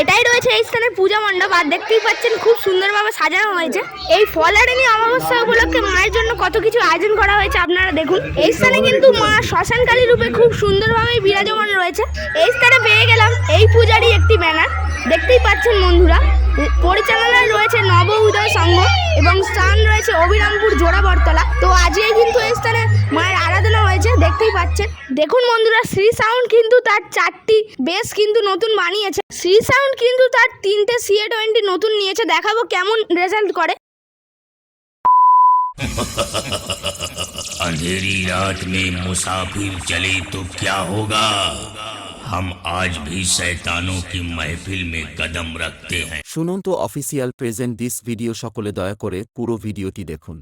এটাই রয়েছে এই স্থানের পূজা মণ্ডপ। আর দেখতেই পাচ্ছেন খুব সুন্দরভাবে সাজানো হয়েছে। এই ফলারিনী অমাবস্যা উপলক্ষে মায়ের জন্য কত কিছু আয়োজন করা হয়েছে আপনারা দেখুন। এই স্থানে কিন্তু মা শ্মশানকালী রূপে খুব সুন্দরভাবে বিরাজমান রয়েছে। এই স্থানে পেয়ে গেলাম এই পূজারই একটি ব্যানার। দেখতেই পাচ্ছেন বন্ধুরা পরিচালনায় রয়েছে নব উদয় সংঘ এবং স্থান রয়েছে অবিরামপুর জোড়াবরতলা তো আজকে কিন্তু এই স্থানে মায়ের আরাধনা হয়েছে দেখতেই পাচ্ছেন দেখুন বন্ধুরা শ্রী সাউন্ড কিন্তু তার চারটি বেস কিন্তু নতুন বানিয়েছে শ্রী সাউন্ড কিন্তু তার তিনটে সিএ টোয়েন্টি নতুন নিয়েছে দেখাবো কেমন রেজাল্ট করে अंधेरी रात में मुसाफिर चले तो क्या होगा हम आज भी शैतानों की महफिल में कदम रखते हैं শুনুন তো অফিসিয়াল প্রেজেন্ট দিস ভিডিও সকলে দয়া করে পুরো ভিডিওটি দেখুন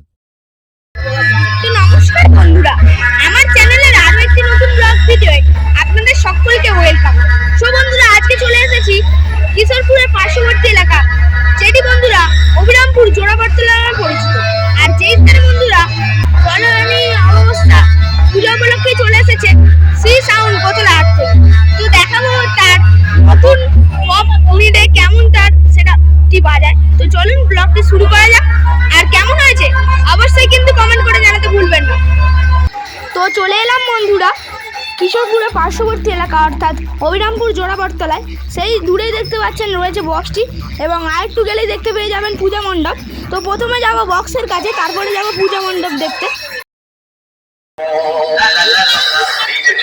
তো নমস্কার বন্ধুরা আমার চ্যানেলের আরো একটি নতুন ব্লগ ভিডিও আপনাদের সকলকে ওয়েলকাম সো বন্ধুরা আজকে চলে এসেছি কিশোরপুরের পার্শ্ববর্তী এলাকা যেটি বন্ধুরা চলে এলাম বন্ধুরা। কিশোরপুরের পার্শ্ববর্তী এলাকা, অর্থাৎ অবিরামপুর জোড়াবরতলায় সেই দূরেই দেখতে পাচ্ছেন রয়েছে বক্সটি এবং আরেকটু গেলেই দেখতে পেয়ে যাবেন পূজা মণ্ডপ। তো প্রথমে যাব বক্সের কাছে, তারপরে যাব পূজা মণ্ডপ দেখতে। DJ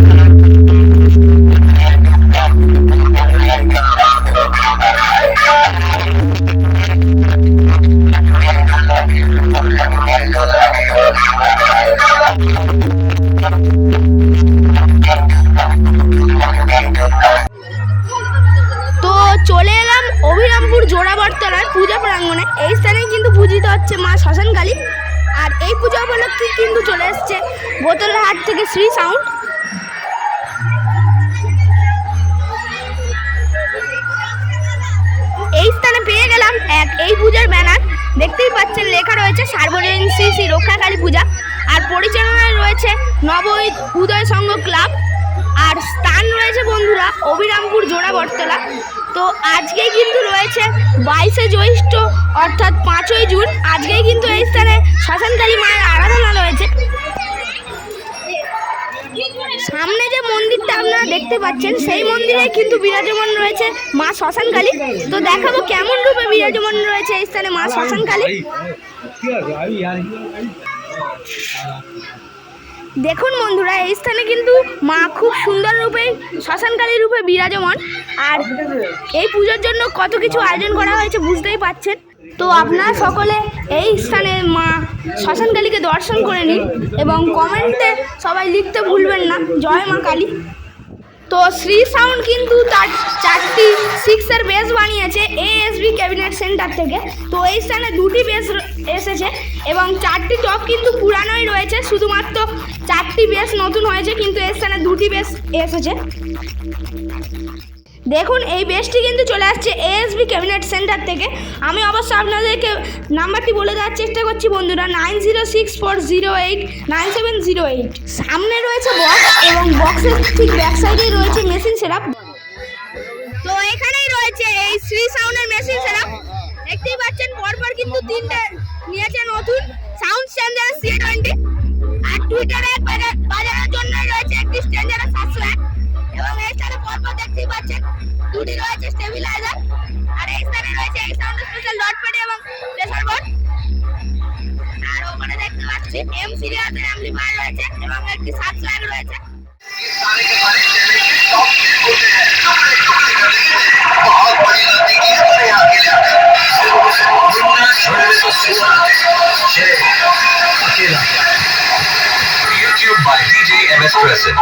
পূজা উপলক্ষে কিন্তু চলে এসছে। বোতলের হাট থেকে শ্রী সাউন্ড এই স্থানে পেয়ে গেলাম এক, এই পূজার ব্যানার। দেখতেই পাচ্ছেন, লেখা রয়েছে সার্বজনীন শ্রী শ্রী রক্ষাকালী পূজা। আর পরিচালনায় রয়েছে নব উদয় সংঘ ক্লাব। আর বন্ধুরা অবিরামপুর জোড়া বটতলা। তো আজকেই কিন্তু রয়েছে বাইশে জ্যৈষ্ঠ, অর্থাৎ পাঁচই জুন। আজকেই কিন্তু এই স্থানে শ্মশানকালী মায়ের আরাধনা রয়েছে। সামনে যে মন্দিরটা আপনারা দেখতে পাচ্ছেন, সেই মন্দিরে কিন্তু বিরাজমান রয়েছে মা শ্মশানকালী। তো দেখাবো কেমন রূপে বিরাজমান রয়েছে এই স্থানে মা শ্মশানকালী। দেখুন বন্ধুরা, এই স্থানে কিন্তু মা খুব সুন্দর রূপে, শ্মশানকালী রূপে বিরাজমান। আর এই পুজোর জন্য কত কিছু আয়োজন করা হয়েছে বুঝতেই পাচ্ছেন। তো আপনারা সকলে এই স্থানে মা শ্মশানকালীকে দর্শন করে নিন এবং কমেন্টে সবাই লিখতে ভুলবেন না। জয় মা কালী। তো শ্রী সাউন্ড কিন্তু তার চারটি সিক্সের বেস বানিয়েছে এএসবি ক্যাবিনেট সেন্টার থেকে। তো এই স্থানে দুটি বেস এসেছে এবং চারটি টপ কিন্তু পুরানোই রয়েছে। শুধুমাত্র চারটি বেস নতুন হয়েছে, কিন্তু এই স্থানে দুটি বেস এসেছে। দেখুন, এই বেসটি কিন্তু চলে আসছে এএসবি ক্যাবিনেট সেন্টার থেকে। আমি অবশ্য আপনাদেরকে নাম্বারটি বলে দেওয়ার চেষ্টা করছি বন্ধুরা, nine zero six four zero eight, nine seven zero eight. সামনে রয়েছে বক্স এবং বক্সের ঠিক ব্যাক সাইডেই রয়েছে মেশিন সেরাপ তো এখানেই রয়েছে এই শ্রী সাউন্ডের মেশিন সেরাপ দেখতেই পাচ্ছেন, পরপর কিন্তু তিনটে নিয়েছে নতুন। দুটি রয়েছে স্টেবিলাইজার আর এই স্থানে রয়েছে এই সাউন্ড স্পেশাল ডট প্যাড এবং প্রেসার বোর্ড আর ওখানে দেখতে পাচ্ছি এম সিরিয়াসের অ্যাম্পলিফায়ার রয়েছে এবং একটি সার্চ লাইট রয়েছে YouTube by DJ MS Present.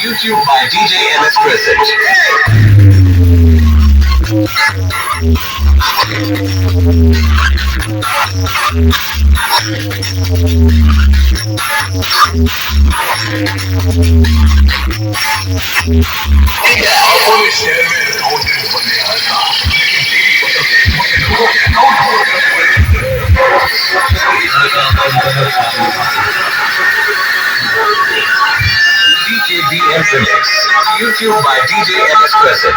YouTube by DJ MS Present. DJ DM Remix. YouTube by DJ MS Present.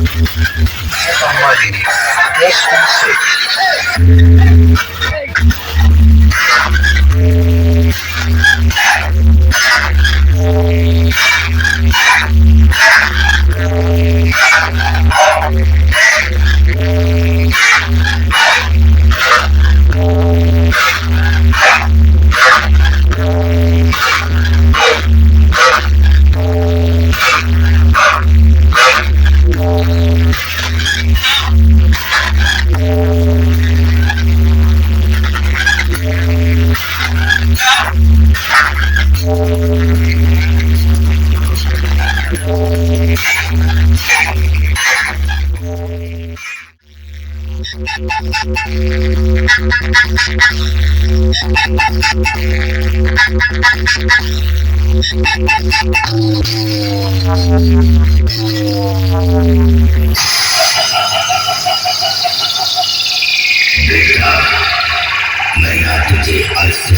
Yes, we see.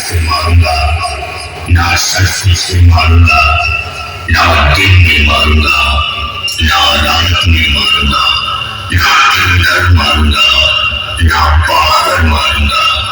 से मारूँगा, ना शस्त्र से मारूँगा, ना दिन में मारूँगा, ना रात में मारूँगा, ना अंदर मारूँगा, ना बाहर मारूँगा।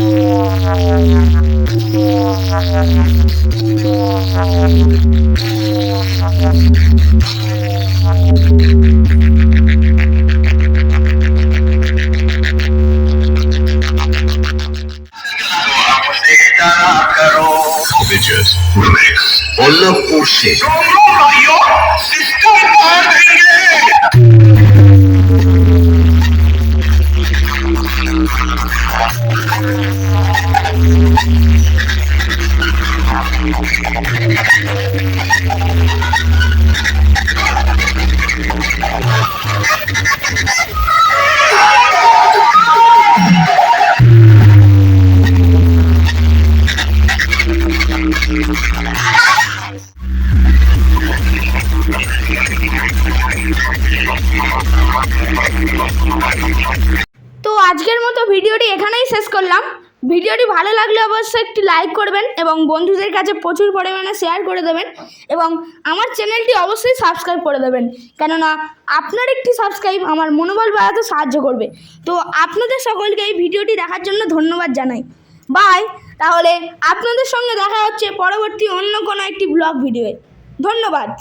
o lo puse. ভিডিওটি ভালো লাগলে অবশ্যই একটি লাইক করবেন এবং বন্ধুদের কাছে প্রচুর পরিমাণে শেয়ার করে দেবেন এবং আমার চ্যানেলটি অবশ্যই সাবস্ক্রাইব করে দেবেন। কেননা আপনার একটি সাবস্ক্রাইব আমার মনোবল বাড়াতে সাহায্য করবে। তো আপনাদের সকলকে এই ভিডিওটি দেখার জন্য ধন্যবাদ জানাই। বাই তাহলে আপনাদের সঙ্গে দেখা হচ্ছে পরবর্তী অন্য কোনো একটি ব্লগ ভিডিওয়ে ধন্যবাদ!